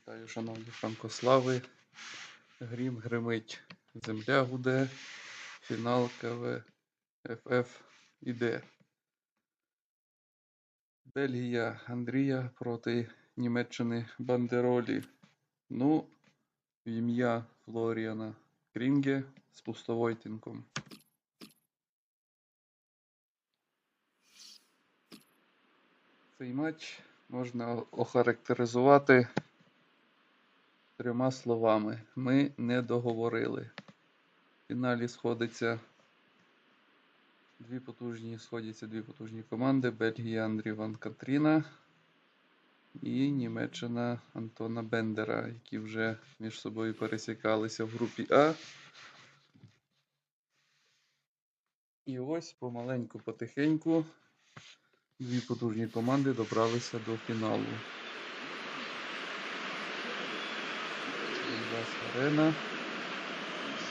Вітаю, шановні франкослави. Грім гримить. Земля гуде. Фінал КВ ФФ іде. Бельгія Андрія проти Німеччини Бандеролі. Ну, в ім'я Флоріана Крінге з пустовойтінком. Цей матч можна охарактеризувати трьома словами. Ми не договорили. В фіналі сходиться дві потужні, сходяться дві потужні команди: Бельгія Андрій Ван Катріна і Німеччина Антона Бендера, які вже між собою пересікалися в групі А. І ось помаленьку, потихеньку дві потужні команди добралися до фіналу. Донбас Арена,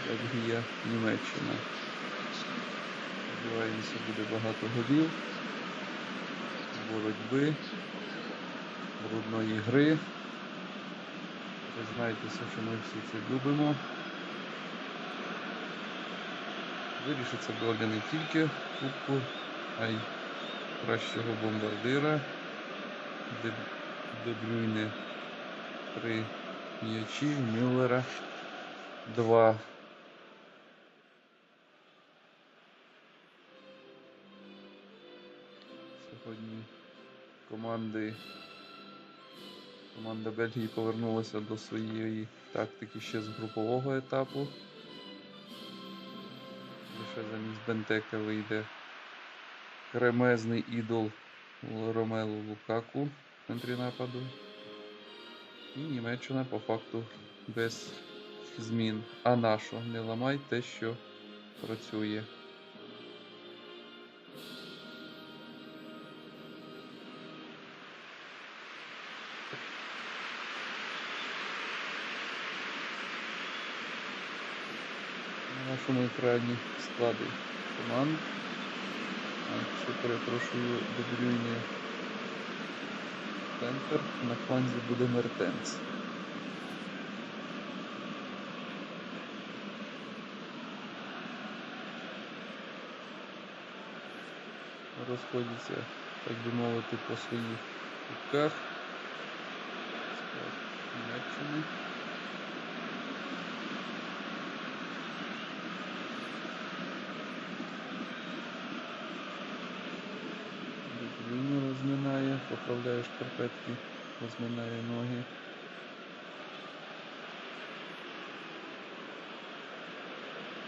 Бельгія, Німеччина. Сподіваємося, буде багато голів, боротьби, брудної гри. Признайтеся, що ми всі це любимо. Вирішиться доля не тільки Кубку, а й кращого бомбардира. Де, Брюйне три м'ячі, Мюллера два. Сьогодні команди команда Бельгії повернулася до своєї тактики ще з групового етапу. Лише замість Бентека вийде кремезний ідол Ромелу Лукаку в центрі нападу. І Німеччина по факту без змін. А нащо? Не ламай те, що працює. На нашому екрані склади команд. Ще перепрошую, Дебрюйне центр. На фланзі буде Мертенс. Розходяться, так би мовити, по своїх кутках. Склад Німеччини. Він поправляє шкарпетки, розминає ноги.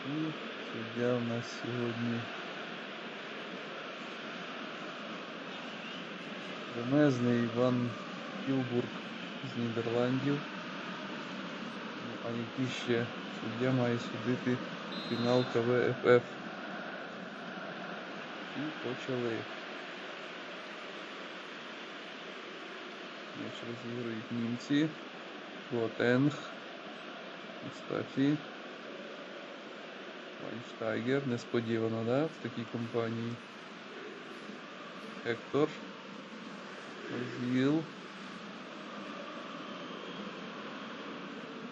І суддя в нас сьогодні Ремезний Іван Кілбург з Нідерландів. Ну, а який ще суддя має судити фінал КВФФ. І почали. М'яч розігрують німці. Лотенг. Мустафі. Вайнштайгер. Несподівано, да? В такій компанії. Гектор. Озіл.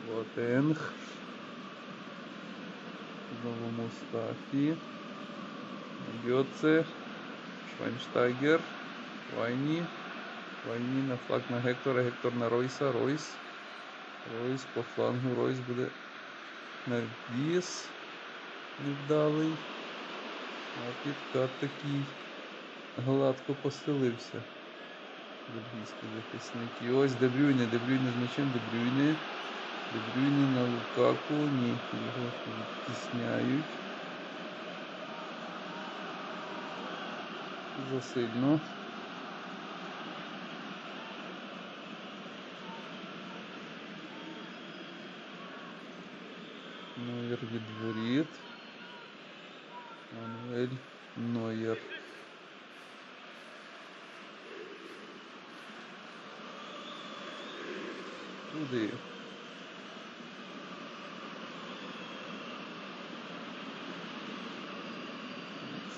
Лотенг. Знову Мустафі. Гьоце. Швайнштайгер. Вайні. Вайні на флаг на Гектора, Гектор на Ройса, Ройс. Ройс по флангу, Ройс буде на віз невдалий. А підкат такий гладко постелився. Бельгійські захисники. Ось Дебрюйне, Дебрюйне з м'ячем, Дебрюйне. Дебрюйне на Лукаку. Ні, його відтісняють. Засильно. Нойер від воріт. Нойер. Туди.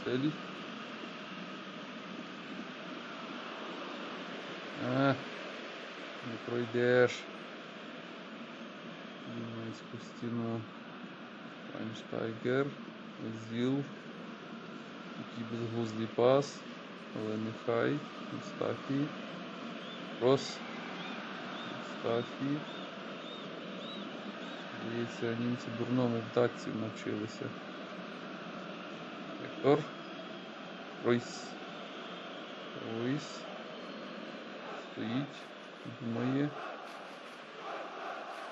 Цель. А, не пройдеш. німецьку стіну. Вайнштайгер, Зіл. Такий безглуздий пас. Але нехай. Мустафі. Рос. Мустафі. Здається, німці дурному в датці навчилися. Вектор. Ройс. Ройс. Стоїть. Думає.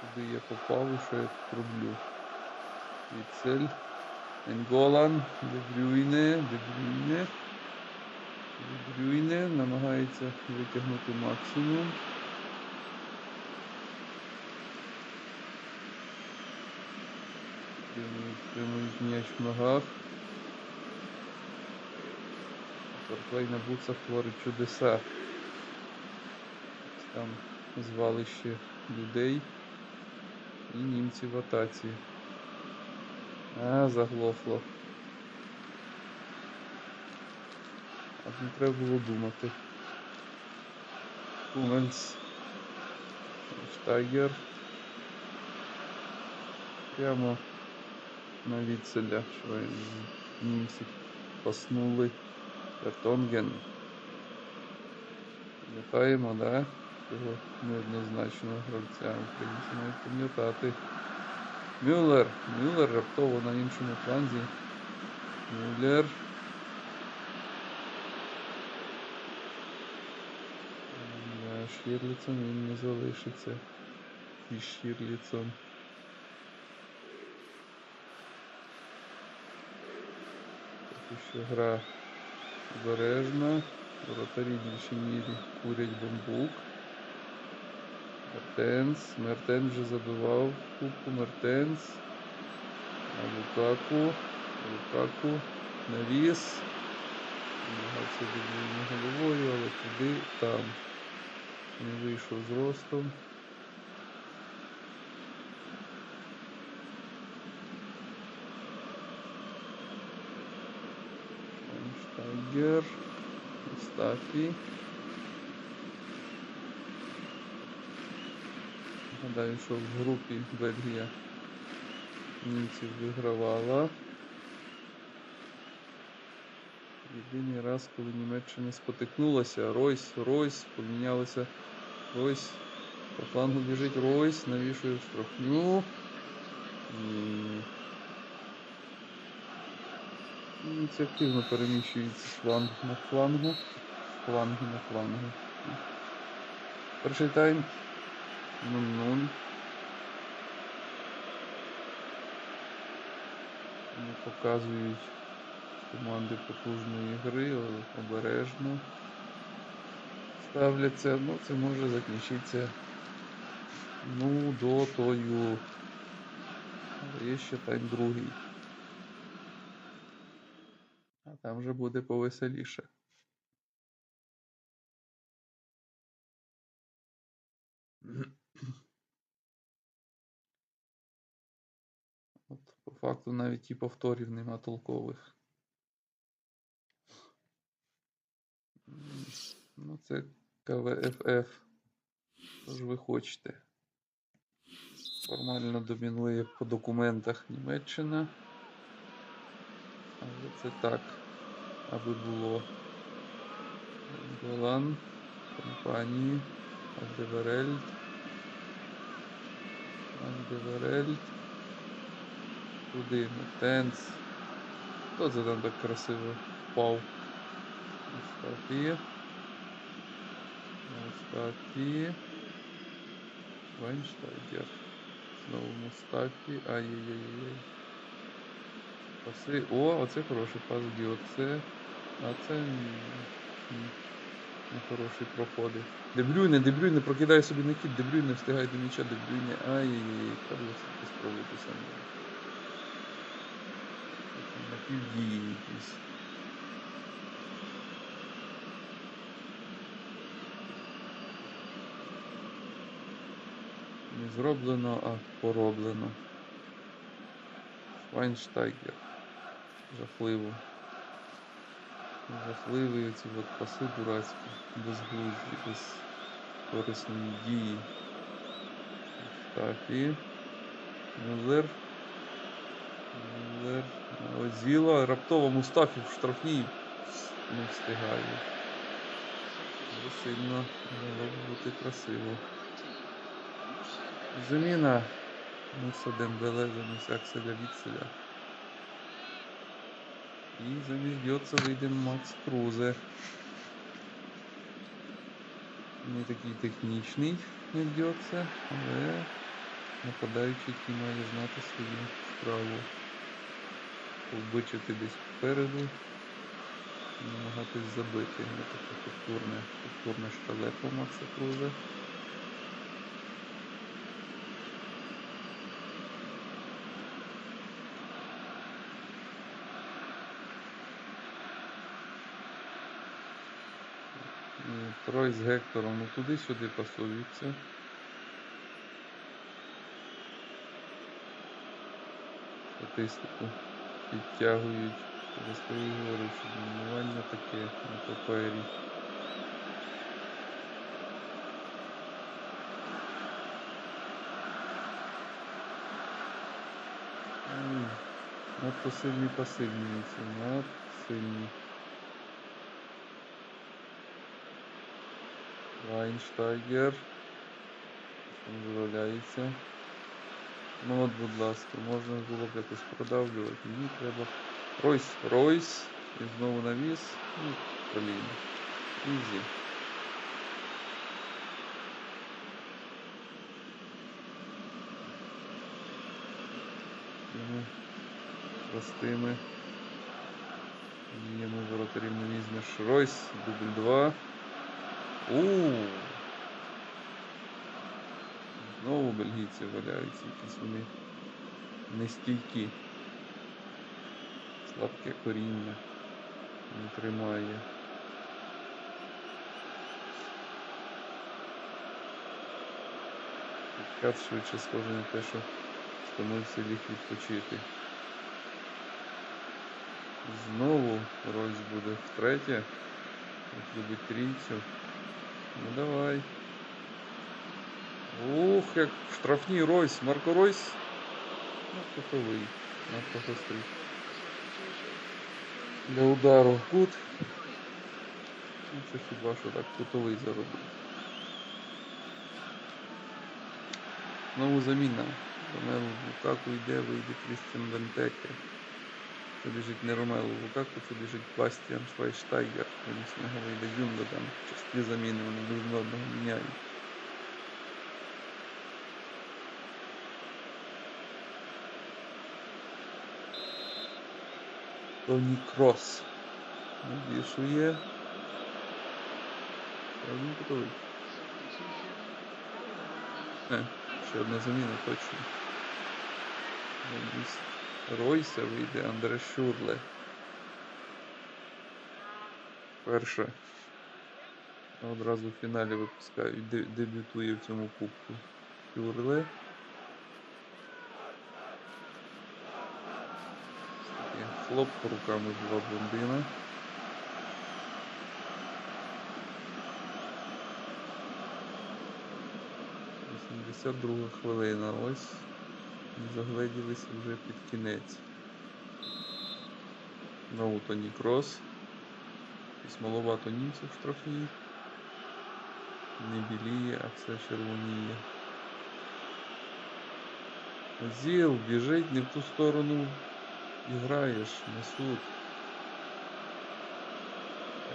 Куди я попав і що я тут роблю. Віцель. Енголан. Дебрюйне. Дебрюйне. Дебрюйне. Намагається витягнути максимум. Тримують м'яч в ногах. Форплей на буцах творить чудеса. Там звалище людей і німці в атаці. А, заглохло. А не треба було думати. Куменс. Штайгер. Прямо на відселя, що німці паснули. Вертонген. Пам'ятаємо, да? Цього неоднозначного гравця українці мають пам'ятати. Мюллер. Мюллер раптово на іншому фланзі. Мюллер. Да, Шірліцем він не залишиться. І Шірліцем. Поки що гра обережна. Воротарі більшій мірі курять бамбук. Мертенс. Мертенс вже забивав кубку. Мертенс. Лукаку. Лукаку. Навіс. Намагався відбивні головою, але туди там. Не вийшов з ростом. Штайгер. Мустафі. Нагадаю, що в групі Бельгія німців вигравала. Єдиний раз, коли Німеччина спотикнулася. Ройс, Ройс, помінялися. Ройс. По флангу біжить Ройс, навішує штрафню. Німці активно переміщуються з флангу на флангу. З флангу на флангу. Перший тайм 0-0. Вони показують команди потужної гри, обережно ставляться. Ну, це може закінчитися ну, до тою. Але є ще тайм другий. А там вже буде повеселіше. От, факту навіть і повторів нема толкових. Ну, це. Що ж ви хочете? Формально домінує по документах Німеччина. Але це так, аби було Голан, компанії, Альдеверельд, Альдеверельд, туди Метенс. Хто це там так красиво впав? Мустафі. Мустафі. Вайнштайгер. Знову Мустафі. Ай-яй-яй-яй. Паси. О, оце хороший пас. А це м, м, нехороші проходи. Дебрюйне, Дебрюйне, прокидай собі на кіт, Дебрюйне встигай до м'яча, Дебрюйне. Ай-яй-яй, треба було все-таки саме. Якісь. Не зроблено, а пороблено. Швайнштайгер. Жахливо. Жахливі ці от паси дурацькі, безглузді, без корисної дії. Тафі. Мюллер. Озіла. Раптово Мустафів в штрафній не встигає. Сильно могло б бути красиво. Заміна. Муса Дембеле замість Акселя Вікселя. І замість Гьоца вийде Макс Крузе. Не такий технічний, як Гьоце, але нападаючий, який має знати свою справу. Вбичити десь попереду намагатись забити. Ось таке культурне, культурне шталепо Макса Крузе. Е, Трой з Гектором ну туди-сюди пасуються. Статистику підтягують. Свої говорю, що домінування таке на папері. Ой, Надто сильні пасивні ці, надто сильні. Вайнштайгер. Дозволяється. Ну от, будь ласка, можна було б якось продавлювати. Ні, треба. Ройс, Ройс. І знову навіс. Ну, блін. Ізі. Йому простими. Діями воротарів не візьмеш. Ройс, дубль 2. Ууу. Знову бельгійці валяються, якісь вони нестійкі. Слабке коріння. Не тримає. Підкат швидше схоже на те, що стомився ліг відпочити. Знову Ройс буде втретє. Любить трійцю. Ну давай. Ух, як в штрафній Ройс. Марко Ройс. Ну, кутовий. Надто гострий. Для удару кут. Ну, це хіба що так кутовий заробив. Знову заміна. Ромелу Лукаку йде, вийде Крістіан Бентеке. Це біжить не Ромелу Лукаку, це біжить Бастіан Швайштайгер. Замість нього вийде Юнгоден. Часті заміни вони один одного міняють. Тоні Крос. Навішує. Один кутовий. Е, ще одна заміна точно. Замість Ройса вийде Андре Шурле. Перше. Одразу в фіналі випускають, де- дебютує в цьому кубку. Шурле. Таке Хлоп руками два блондина. Вісімдесят друга хвилина. Ось загледілися вже під кінець. Знову Тоні Крос. Якось маловато німців штрафній. Не біліє, а все червоніє. Зіл біжить не в ту сторону і граєш, Масуд.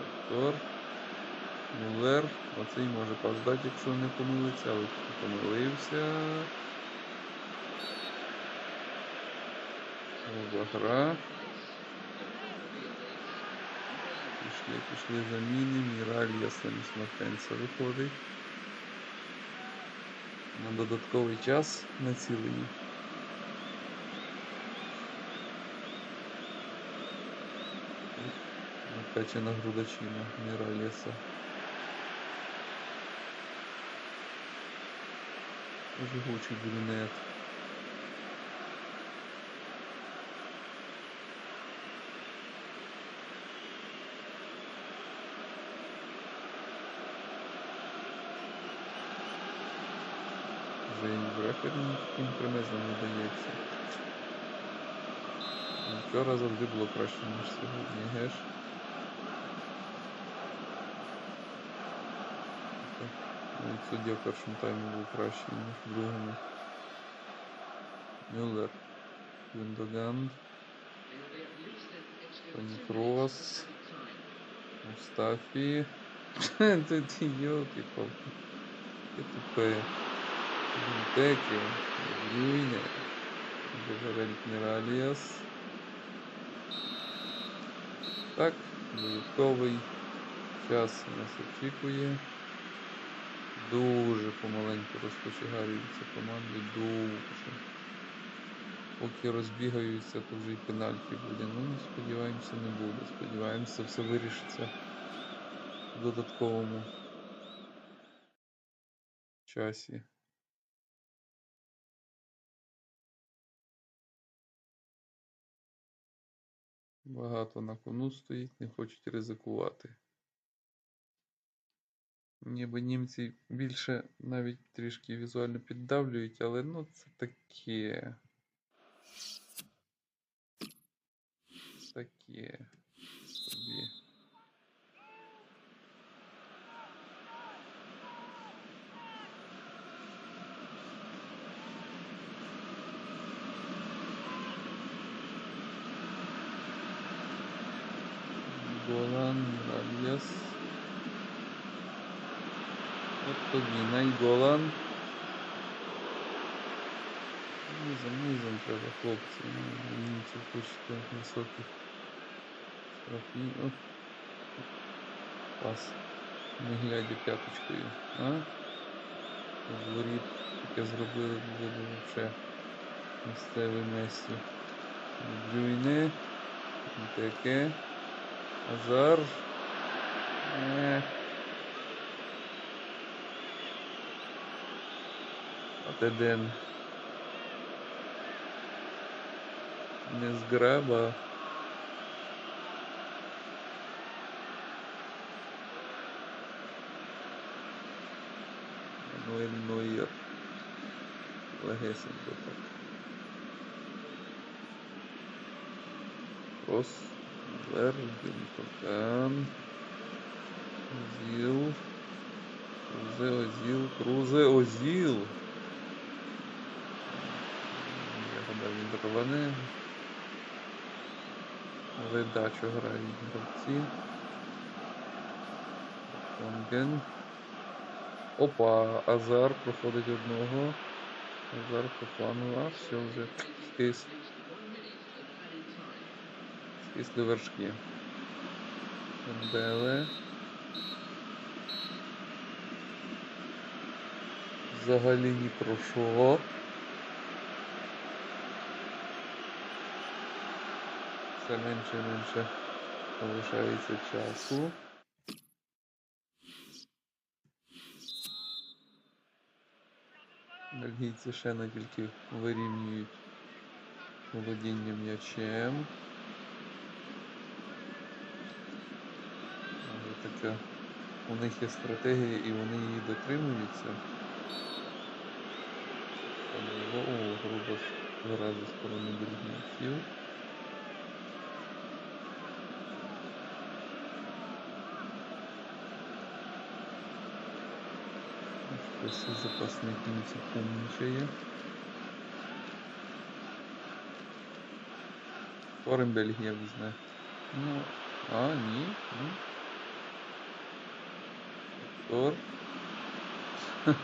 Актор. Мулер. Оцей може паздати, якщо не помилиться, але помилився. Гра. Пішли, пішли заміни. Міралія замість Мартенса виходить. На додатковий час націлені. Накачана грудачина Міраліса. Жгучий брюнет. Вже і Брехер таким примезом не дається. Вчора завжди було краще, ніж сьогодні, геш. Так, Навіть суддя в першому таймі був кращий, ніж в другому. Мюллер. Гюндоган. Тоні Крос. Мустафі. Тут йолки палки тупе. Бінтеки. Брюйне. Бежарель Міраліас. Так, додатковий час нас очікує. Дуже помаленьку розпочигають команди, дуже. Поки розбігаються, то вже й пенальті буде. Ну, сподіваємося, не буде. Сподіваємося, все вирішиться в додатковому часі. Багато на кону стоїть, не хочуть ризикувати. Ніби німці більше навіть трішки візуально піддавлюють, але ну це таке. Таке собі. Голан, Ральяс. От тобі Найголан. Низом, низом треба, хлопці. Ну, Німців хочете високих штрафів. Пас. Не глядя п'яточкою. А? Воріт таке зробили, буде взагалі місцевий Месі. Брюйне. Таке. Азар. Е. один. Не зграба. Мануель Нойер. Легесенько так. Рос. Вербін, Токан. Зіл. Крузе Озіл. Крузе Озіл. Рване. Видачу грають гравці. Конген. Опа, Азар проходить одного. Азар по все вже скис. Скисли вершки. Дембеле. Взагалі ні про що. Все менше і менше залишається часу. Бельгійці ще не тільки вирівнюють володіння м'ячем. Але така у них є стратегія і вони її дотримуються. О, грубо гра зі сторони бельгійців. Хтось із запасних німців умнічає. Форем Бельгія візьме. Ну, а, ні. Тор.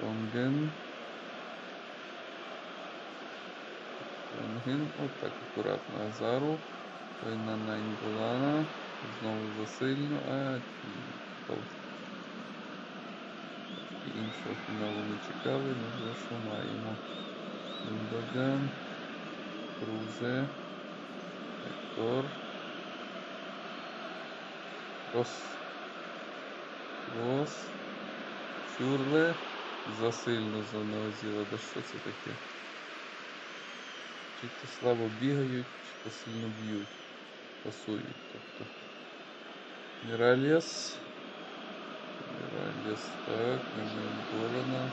Конген. Конген. Отак акуратно Азару. На Найнголана. Знову засильно. А, іншого фіналу не чекали, ну за що маємо. Юндаган, Крузе, Ектор, Рос, Рос, Шюрле, засильно за Новозіла. Да що це таке? Чи то слабо бігають, чи то сильно б'ють, пасують, тобто. Міраліс. Міраліс, так, не моніторена.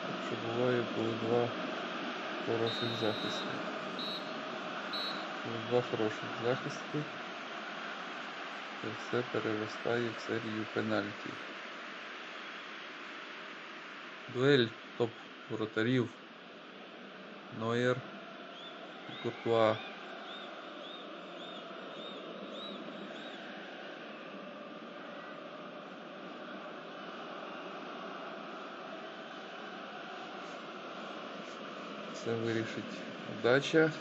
Так буває, коли два хороших захисти. Два хороших захисти. Це все переростає в серію пенальті. Дуель топ воротарів. Нойер Куртуа. Це вирішить удача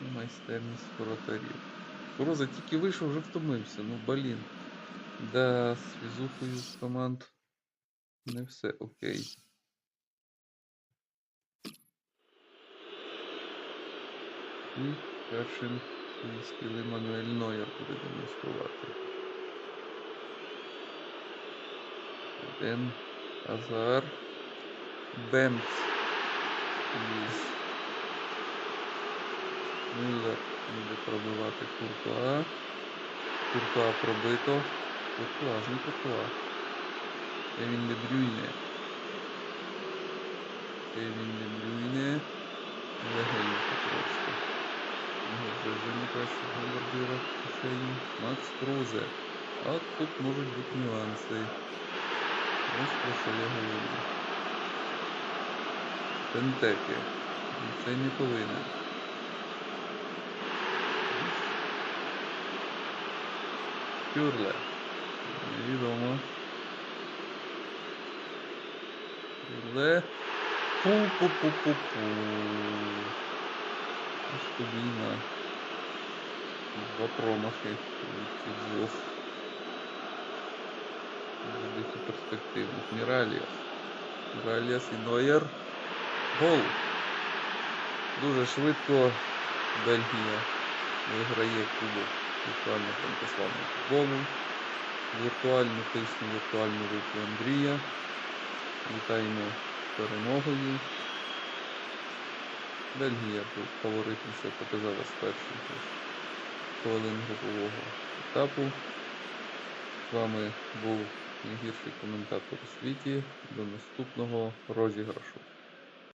і майстерність воротарів. Роза тільки вийшов, вже втомився. Ну блін. Да, з фізухою з команд не все окей. І першим свої Мануель Нойер буде демонструвати. Ден Азар. Бенц. Із Мюллер буде пробивати Куртуа. Куртуа пробито. Куртуа, ж не Куртуа. Кевін Де Брюйне. Кевін Де Брюйне. Легенько просто. Його вже не бомбардира в. Макс Крузе. А тут можуть бути нюанси. Ось про що я говорю. Пентеки. Цей не повинен. Пюрле. Невідомо. Пюрле. Пу-пу-пу-пу-пу. Ось два промахи від цих двох. Великі перспективних. Міраліас. І Нойер. Гол. Дуже швидко Бельгія виграє кубок віртуально фантаславного футболу. Віртуальну пісню, віртуальну руку Андрія. Вітаємо перемогою. Бельгія був фаворитніше показала з перших хвилин групового етапу. З вами був найгірший коментатор у світі. До наступного розіграшу.